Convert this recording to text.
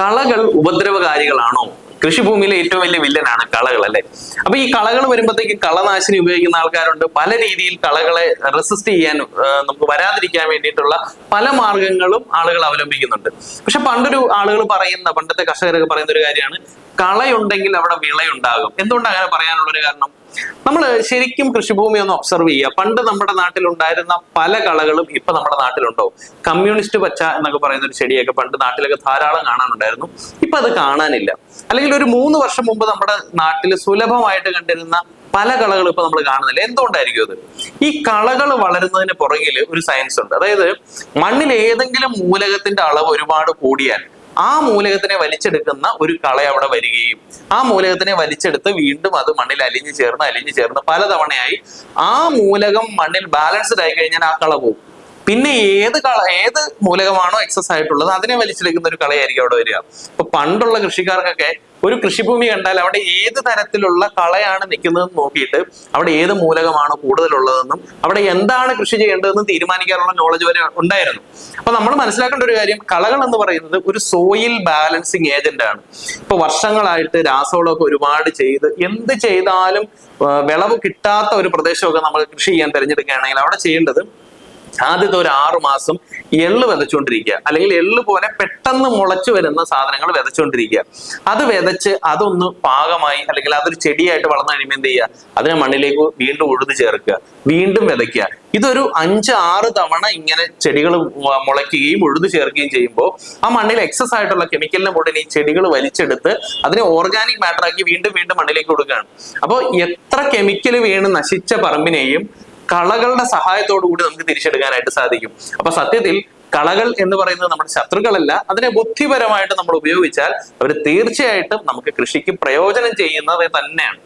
കളകൾ ഉപദ്രവകാരികളാണോ? കൃഷിഭൂമിയിലെ ഏറ്റവും വലിയ വില്ലനാണ് കളകൾ അല്ലെ? അപ്പൊ ഈ കളകൾ വരുമ്പോഴത്തേക്ക് കളനാശിനി ഉപയോഗിക്കുന്ന ആൾക്കാരുണ്ട്. പല രീതിയിൽ കളകളെ റെസിസ്റ്റ് ചെയ്യാൻ നമുക്ക് വരാതിരിക്കാൻ വേണ്ടിയിട്ടുള്ള പല മാർഗങ്ങളും ആളുകൾ അവലംബിക്കുന്നുണ്ട്. പക്ഷെ പണ്ടൊരു ആളുകൾ പറയുന്ന പണ്ടത്തെ കർഷകരൊക്കെ പറയുന്ന ഒരു കാര്യമാണ് കളയുണ്ടെങ്കിൽ അവിടെ വിളയുണ്ടാകും. എന്തുകൊണ്ട് അങ്ങനെ പറയാനുള്ള ഒരു കാരണം? നമ്മൾ ശരിക്കും കൃഷിഭൂമി ഒന്ന് ഒബ്സർവ് ചെയ്യുക. പണ്ട് നമ്മുടെ നാട്ടിലുണ്ടായിരുന്ന പല കളകളും ഇപ്പൊ നമ്മുടെ നാട്ടിലുണ്ടോ? കമ്മ്യൂണിസ്റ്റ് പച്ച എന്നൊക്കെ പറയുന്ന ഒരു ചെടിയൊക്കെ പണ്ട് നാട്ടിലൊക്കെ ധാരാളം കാണാനുണ്ടായിരുന്നു. ഇപ്പൊ അത് കാണാനില്ല. അല്ലെങ്കിൽ ഒരു മൂന്ന് വർഷം മുമ്പ് നമ്മുടെ നാട്ടിൽ സുലഭമായിട്ട് കണ്ടിരുന്ന പല കളകളും ഇപ്പൊ നമ്മൾ കാണുന്നില്ല. എന്തുകൊണ്ടായിരിക്കും അത്? ഈ കളകൾ വളരുന്നതിന് പുറകിൽ ഒരു സയൻസ് ഉണ്ട്. അതായത് മണ്ണിൽ ഏതെങ്കിലും മൂലകത്തിന്റെ അളവ് ഒരുപാട് കൂടിയാൽ ആ മൂലകത്തിനെ വലിച്ചെടുക്കുന്ന ഒരു കള അവിടെ വരികയും ആ മൂലകത്തിനെ വലിച്ചെടുത്ത് വീണ്ടും അത് മണ്ണിൽ അലിഞ്ഞു ചേർന്ന് അലിഞ്ഞു ചേർന്ന് പലതവണയായി ആ മൂലകം മണ്ണിൽ ബാലൻസ്ഡ് ആയി കഴിഞ്ഞാൽ ആ കള പോകും. പിന്നെ ഏത് കള ഏത് മൂലകമാണോ എക്സസ് ആയിട്ടുള്ളത് അതിനെ വലിച്ചെടുക്കുന്ന ഒരു കളയായിരിക്കും അവിടെ വരിക. അപ്പൊ പണ്ടുള്ള കൃഷിക്കാർക്കൊക്കെ ഒരു കൃഷിഭൂമി കണ്ടാൽ അവിടെ ഏത് തരത്തിലുള്ള കളയാണ് നിൽക്കുന്നതെന്ന് നോക്കിയിട്ട് അവിടെ ഏത് മൂലകമാണ് കൂടുതലുള്ളതെന്നും അവിടെ എന്താണ് കൃഷി ചെയ്യേണ്ടതെന്നും തീരുമാനിക്കാനുള്ള നോളജ് വരെ ഉണ്ടായിരുന്നു. അപ്പൊ നമ്മൾ മനസ്സിലാക്കേണ്ട ഒരു കാര്യം കളകൾ എന്ന് പറയുന്നത് ഒരു സോയിൽ ബാലൻസിങ് ഏജന്റ് ആണ്. ഇപ്പൊ വർഷങ്ങളായിട്ട് രാസവളമൊക്കെ ഒരുപാട് ചെയ്ത് എന്ത് ചെയ്താലും വിളവ് കിട്ടാത്ത ഒരു പ്രദേശമൊക്കെ നമ്മൾ കൃഷി ചെയ്യാൻ തിരഞ്ഞെടുക്കുകയാണെങ്കിൽ അവിടെ ചെയ്യേണ്ടത് ആദ്യത്തെ ഒരു ആറു മാസം എള്ള് വിതച്ചുകൊണ്ടിരിക്കുക അല്ലെങ്കിൽ എള്ള് പോലെ പെട്ടെന്ന് മുളച്ചു വരുന്ന സാധനങ്ങൾ വിതച്ചുകൊണ്ടിരിക്കുക അത് വിതച്ച് അതൊന്ന് പാകമായി അല്ലെങ്കിൽ അതൊരു ചെടിയായിട്ട് വളർന്നു കഴിയുമ്പോൾ എന്ത് ചെയ്യുക? അതിനെ മണ്ണിലേക്ക് വീണ്ടും ഉഴുതു ചേർക്കുക. വീണ്ടും വിതയ്ക്കുക. ഇതൊരു അഞ്ച് ആറ് തവണ ഇങ്ങനെ ചെടികൾ മുളയ്ക്കുകയും ഉഴുതു ചേർക്കുകയും ചെയ്യുമ്പോൾ ആ മണ്ണിൽ എക്സസ് ആയിട്ടുള്ള കെമിക്കലിനെ കൂടെ ഈ ചെടികൾ വലിച്ചെടുത്ത് അതിനെ ഓർഗാനിക് മാറ്റർ ആക്കി വീണ്ടും വീണ്ടും മണ്ണിലേക്ക് കൊടുക്കുകയാണ്. അപ്പോൾ എത്ര കെമിക്കൽ വീണ് നശിച്ച പറമ്പിനെയും കളകളുടെ സഹായത്തോടു കൂടി നമുക്ക് തിരിച്ചെടുക്കാനായിട്ട് സാധിക്കും. അപ്പൊ സത്യത്തിൽ കളകൾ എന്ന് പറയുന്നത് നമ്മുടെ ശത്രുക്കളല്ല അതിനെ ബുദ്ധിപരമായിട്ട് നമ്മൾ ഉപയോഗിച്ചാൽ അവർ തീർച്ചയായിട്ടും നമുക്ക് കൃഷിക്ക് പ്രയോജനം ചെയ്യുന്നത് തന്നെയാണ്.